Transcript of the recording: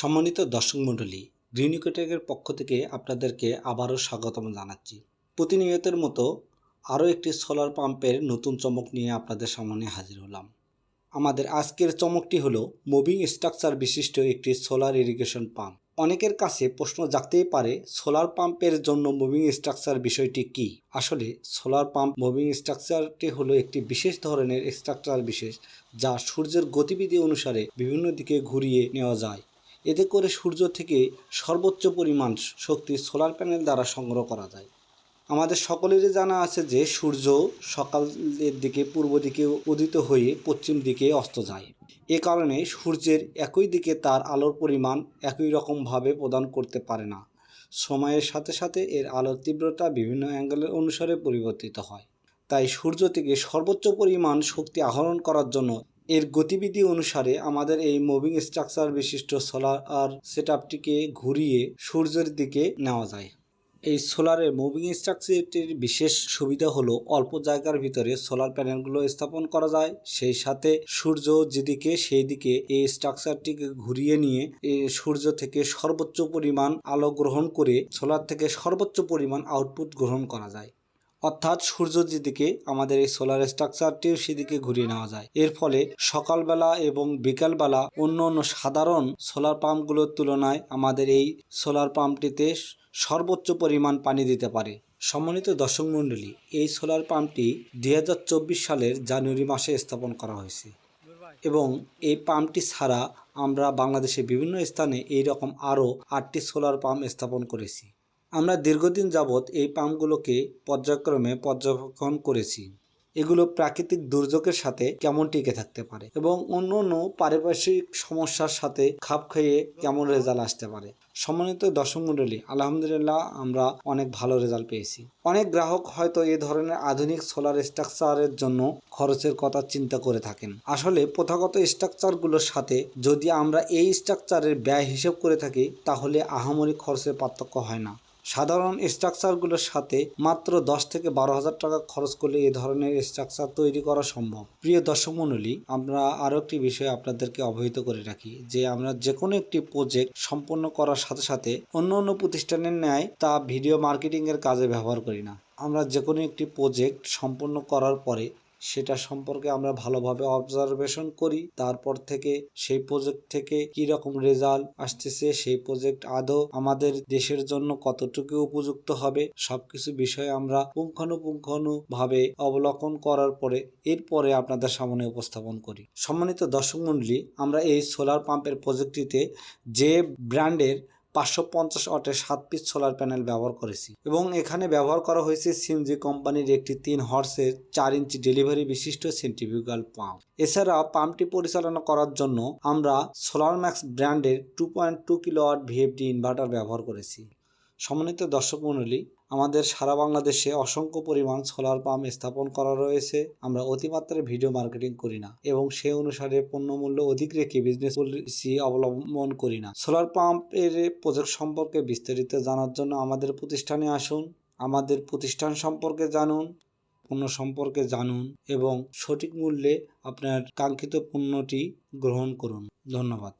সম্মানিত দর্শক মণ্ডলী গ্রিনিকোটেকের পক্ষ থেকে আপনাদেরকে আবারও স্বাগতম জানাচ্ছি। প্রতিনিয়তের মতো আরও একটি সোলার পাম্পের নতুন চমক নিয়ে আপনাদের সামনে হাজির হলাম। আমাদের আজকের চমকটি হলো মুভিং স্ট্রাকচার বিশিষ্ট একটি সোলার ইরিগেশন পাম্প। অনেকের কাছে প্রশ্ন জাগতেই পারে, সোলার পাম্পের জন্য মুভিং স্ট্রাকচার বিষয়টি কি? আসলে সোলার পাম্প মুভিং স্ট্রাকচারটি হলো একটি বিশেষ ধরনের স্ট্রাকচার বিশেষ যা সূর্যের গতিবিধি অনুসারে বিভিন্ন দিকে ঘুরিয়ে নেওয়া যায়। এতে করে সূর্য থেকে সর্বোচ্চ পরিমাণ শক্তি সোলার প্যানেল দ্বারা সংগ্রহ করা যায়। আমাদের সকলেরই জানা আছে যে সূর্য সকালের দিকে পূর্ব দিকে উদিত হয়ে পশ্চিম দিকে অস্ত যায়। এ কারণে সূর্যের একই দিকে তার আলোর পরিমাণ একই রকমভাবে প্রদান করতে পারে না। সময়ের সাথে সাথে এর আলোর তীব্রতা বিভিন্ন অ্যাঙ্গেলের অনুসারে পরিবর্তিত হয়। তাই সূর্য থেকে সর্বোচ্চ পরিমাণ শক্তি আহরণ করার জন্য এর গতিবিধি অনুসারে আমাদের এই মুভিং স্ট্রাকচার বিশিষ্ট সোলার সেট ঘুরিয়ে সূর্যের দিকে নেওয়া যায়। এই সোলারের মুভিং স্ট্রাকচারটির বিশেষ সুবিধা হলো অল্প জায়গার ভিতরে সোলার প্যানেলগুলো স্থাপন করা যায়। সেই সাথে সূর্য যেদিকে সেই দিকে এই স্ট্রাকচারটিকে ঘুরিয়ে নিয়ে সূর্য থেকে সর্বোচ্চ পরিমাণ আলো গ্রহণ করে সোলার থেকে সর্বোচ্চ পরিমাণ আউটপুট গ্রহণ করা যায়। অর্থাৎ সূর্য যেদিকে, আমাদের এই সোলার স্ট্রাকচারটিও সেদিকে ঘুরিয়ে নেওয়া যায়। এর ফলে সকালবেলা এবং বিকালবেলা অন্য অন্য সাধারণ সোলার পাম্পগুলোর তুলনায় আমাদের এই সোলার পাম্পটিতে সর্বোচ্চ পরিমাণ পানি দিতে পারে। সম্মানিত দর্শক মণ্ডলী, এই সোলার পাম্পটি দুই হাজার চব্বিশ সালের জানুয়ারি মাসে স্থাপন করা হয়েছে এবং এই পাম্পটি ছাড়া আমরা বাংলাদেশে বিভিন্ন স্থানে এই রকম আরও আটটি সোলার পাম্প স্থাপন করেছি। আমরা দীর্ঘদিন যাবৎ এই পাম্পগুলোকে পর্যায়ক্রমে পর্যবেক্ষণ করেছি। এগুলো প্রাকৃতিক দুর্যোগের সাথে কেমন টিকে থাকতে পারে এবং অন্য অন্য পারিপার্শ্বিক সমস্যার সাথে খাপ খাইয়ে কেমন রেজাল্ট আসতে পারে। সম্মানিত দর্শক মণ্ডলী, আলহামদুলিল্লাহ আমরা অনেক ভালো রেজাল্ট পেয়েছি। অনেক গ্রাহক হয়তো এ ধরনের আধুনিক সোলার স্ট্রাকচারের জন্য খরচের কথা চিন্তা করে থাকেন। আসলে প্রথাগত স্ট্রাকচারগুলোর সাথে যদি আমরা এই স্ট্রাকচারের ব্যয় হিসেব করে থাকি, তাহলে আহামরি খরচের পার্থক্য হয় না। সাধারণ স্ট্রাকচারগুলোর সাথে মাত্র দশ থেকে বারো হাজার টাকা খরচ করলে এ ধরনের স্ট্রাকচার তৈরি করা সম্ভব। প্রিয় দর্শক মণ্ডলী, আমরা আরও একটি বিষয় আপনাদেরকে অবহিত করে রাখি, যে আমরা যে কোনো একটি প্রজেক্ট সম্পন্ন করার সাথে সাথে অন্য অন্য প্রতিষ্ঠানের ন্যায় তা ভিডিও মার্কেটিংয়ের কাজে ব্যবহার করি না। আমরা যে কোনো একটি প্রজেক্ট সম্পন্ন করার পরে সেটা সম্পর্কে আমরা ভালোভাবে অবজারভেশন করি। তারপর থেকে সেই প্রজেক্ট থেকে কি রকম রেজাল্ট আসতেছে, সেই প্রজেক্ট আদৌ আমাদের দেশের জন্য কতটুকু উপযুক্ত হবে, সবকিছু বিষয়ে আমরা পুঙ্খানুপুঙ্খানু ভাবে অবলোকন করার পরে এরপরে আপনাদের সামনে উপস্থাপন করি। সম্মানিত দর্শক মণ্ডলী, আমরা এই সোলার পাম্পের প্রজেক্টটিতে যে ব্র্যান্ডের পাঁচশো পঞ্চাশ অটের সাত পিস সোলার প্যানেল ব্যবহার করেছি এবং এখানে ব্যবহার করা হয়েছে সিমজি কোম্পানির একটি তিন হর্সের চার ইঞ্চি ডেলিভারি বিশিষ্ট সেন্ট্রিফিউগাল পাম্প। এছাড়া পাম্পটি পরিচালনা করার জন্য আমরা সোলার ম্যাক্স ব্র্যান্ডের two point two kilowatt VFD inverter ব্যবহার করেছি। সম্মানিত দর্শক মণ্ডলী, আমাদের সারা বাংলাদেশে অসংখ্য পরিমাণ সোলার পাম্প স্থাপন করা রয়েছে। আমরা অতিমাত্রায় ভিডিও মার্কেটিং করি না এবং সে অনুসারে পণ্য মূল্য অধিক রেখে বিজনেস পলিসি অবলম্বন করি না। সোলার পাম্পের প্রজেক্ট সম্পর্কে বিস্তারিত জানার জন্য আমাদের প্রতিষ্ঠানে আসুন, আমাদের প্রতিষ্ঠান সম্পর্কে জানুন, পণ্য সম্পর্কে জানুন এবং সঠিক মূল্যে আপনার কাঙ্ক্ষিত পণ্যটি গ্রহণ করুন। ধন্যবাদ।